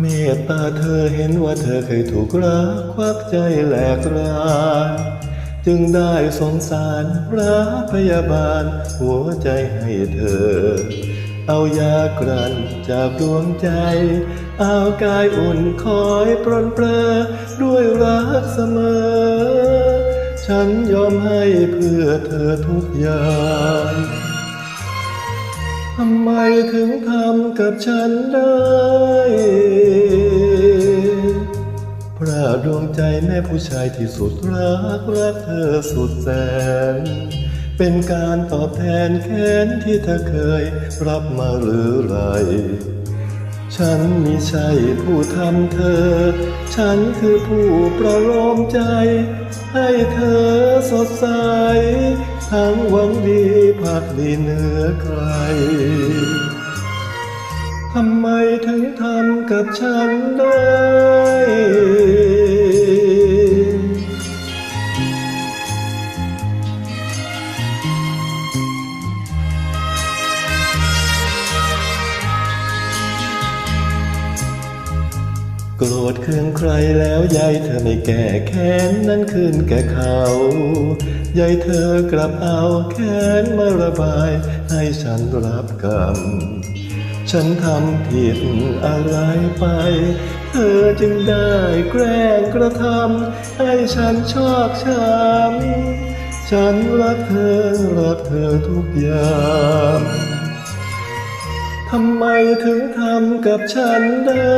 เมตตาเธอเห็นว่าเธอเคยถูกรักควักใจแหลกรานจึงได้สงสารรักพยาบาล หัวใจให้เธอ เอายากรันจากดวงใจ เอากายอุ่นคอยปรนเปรอด้วยรักเสมอ ฉันยอมให้เพื่อเธอทุกอย่าง ทำไมถึงทำกับฉันได้ พระดวงใจแม่ผู้ชายที่สุดรักรักเธอสุดแสน เป็นการตอบแทนแค้นที่เธอเคยรับมาหรือไร ฉันมิใช่ผู้ทำเธอ ฉันคือผู้ประโลมใจ ให้เธอสดใส ทั้งหวังดีพักดีเหนือใคร ทำไมถึงทำกับฉันได้ โกรธเคืองใครแล้วยายเธอไม่แก้แค้นนั้นคืนแก่เขา ยายเธอกลับเอาแค้นมาระบาย ให้ฉันรับกรรม ฉันทำผิดอะไรไป เธอจึงได้แกล้งกระทำให้ฉันชอกช้ำฉันรักเธอรักเธอทุกอย่างทำไมถึงทำกับฉันได้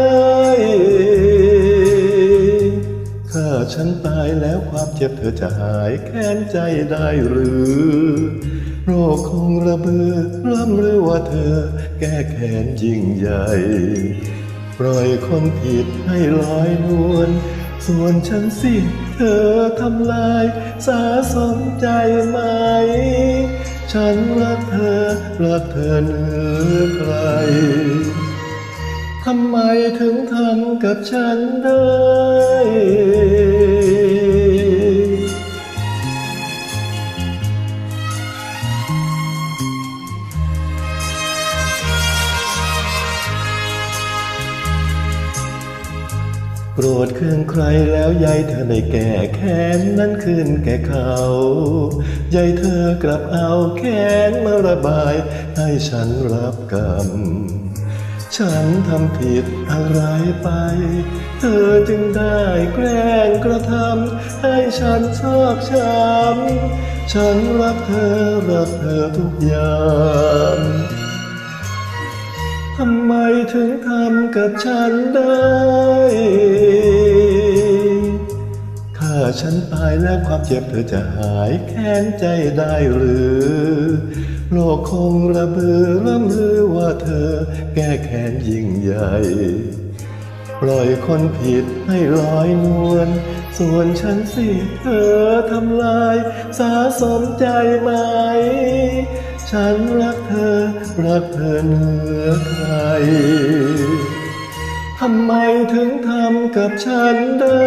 เจ็บเธอจะหายแค้นใจได้หรือ โรคคงระเบือร่ำหรือว่าเธอ แก้แค้นยิ่งใหญ่ ปล่อยคนผิดให้ลอยนวลส่วนฉันสิเธอทำลาย สาสมใจไหม ฉันรักเธอ รักเธอเหนือใครทำไมถึงทำกับฉันได้ โกรธเคืองใครแล้วยายเธอไม่แก้แค้นนั้นคืนแก่เขายายเธอกลับเอาแค้นมาระบาย ให้ฉันรับกรรม ฉันทำผิดอะไรไป เธอจึงได้แกล้งกระทำให้ฉันชอกช้ำฉันรักเธอรักเธอทุกอย่าง ทำไมถึงทำกับฉันได้ ถ้าฉันตายแล้วความเจ็บเธอจะหายแค้นใจได้หรือ โลกคงระเบือร่ำลือว่าเธอแก้แค้นยิ่งใหญ่ ปล่อยคนผิดให้ลอยนวล ส่วนฉันสิเธอทำลาย สาสมใจไหม ฉันรักเธอ รักเธอเหนือใคร ทำไมถึงทำกับฉันได้